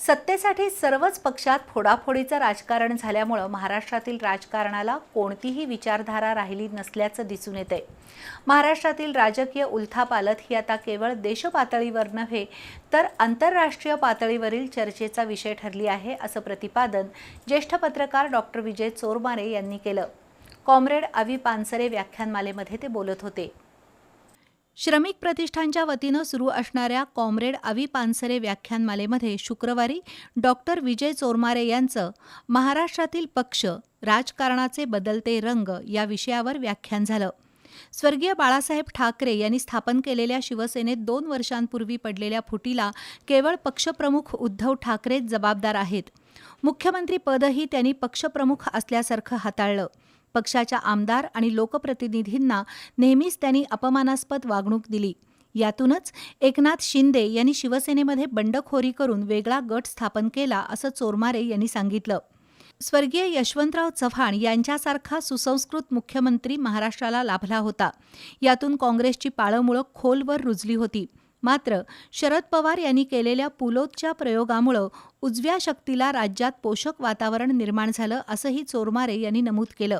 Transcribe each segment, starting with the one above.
सत्तेसाठी सर्वच पक्षात फोडाफोडीचं राजकारण झाल्यामुळं महाराष्ट्रातील राजकारणाला कोणतीही विचारधारा राहिली नसल्याचं दिसून येते महाराष्ट्रातील राजकीय उलथापालथ ही आता केवळ देशपातळीवर नव्हे तर आंतरराष्ट्रीय पातळीवरील चर्चेचा विषय ठरली आहे असं प्रतिपादन ज्येष्ठ पत्रकार डॉक्टर विजय चोरमारे यांनी केलं. कॉम्रेड अवी पानसरे व्याख्यानमालेमध्ये ते बोलत होते. श्रमिक प्रतिष्ठानच्या वतीनं सुरू असणाऱ्या कॉम्रेड आवी पानसरे व्याख्यानमालेमध्ये शुक्रवारी डॉक्टर विजय चोरमारे यांचं महाराष्ट्रातील पक्ष राजकारणाचे बदलते रंग या विषयावर व्याख्यान झालं. स्वर्गीय बाळासाहेब ठाकरे यांनी स्थापन केलेल्या शिवसेनेत दोन वर्षांपूर्वी पडलेल्या फुटीला केवळ पक्षप्रमुख उद्धव ठाकरेच जबाबदार आहेत. मुख्यमंत्रीपदही त्यांनी पक्षप्रमुख असल्यासारखं हाताळलं. पक्षाच्या आमदार आणि लोकप्रतिनिधींना नेहमीच त्यांनी अपमानास्पद वागणूक दिली. यातूनच एकनाथ शिंदे यांनी शिवसेनेमध्ये बंडखोरी करून वेगळा गट स्थापन केला असं चोरमारे यांनी सांगितलं. स्वर्गीय यशवंतराव चव्हाण यांच्यासारखा सुसंस्कृत मुख्यमंत्री महाराष्ट्राला लाभला होता. यातून काँग्रेसची पाळंमुळं खोलवर रुजली होती. मात्र शरद पवार यांनी केलेल्या पुलोदच्या प्रयोगामुळं उजव्या शक्तीला राज्यात पोषक वातावरण निर्माण झालं असंही चोरमारे यांनी नमूद केलं.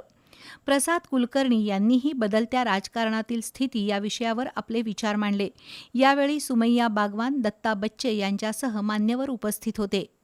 प्रसाद कुलकर्णी यांनीही बदलत्या राजकारणातील स्थिती या विषयावर आपले विचार मांडले. यावेळी सुमय्या बागवान दत्ता बच्चे यांच्यासह मान्यवर उपस्थित होते.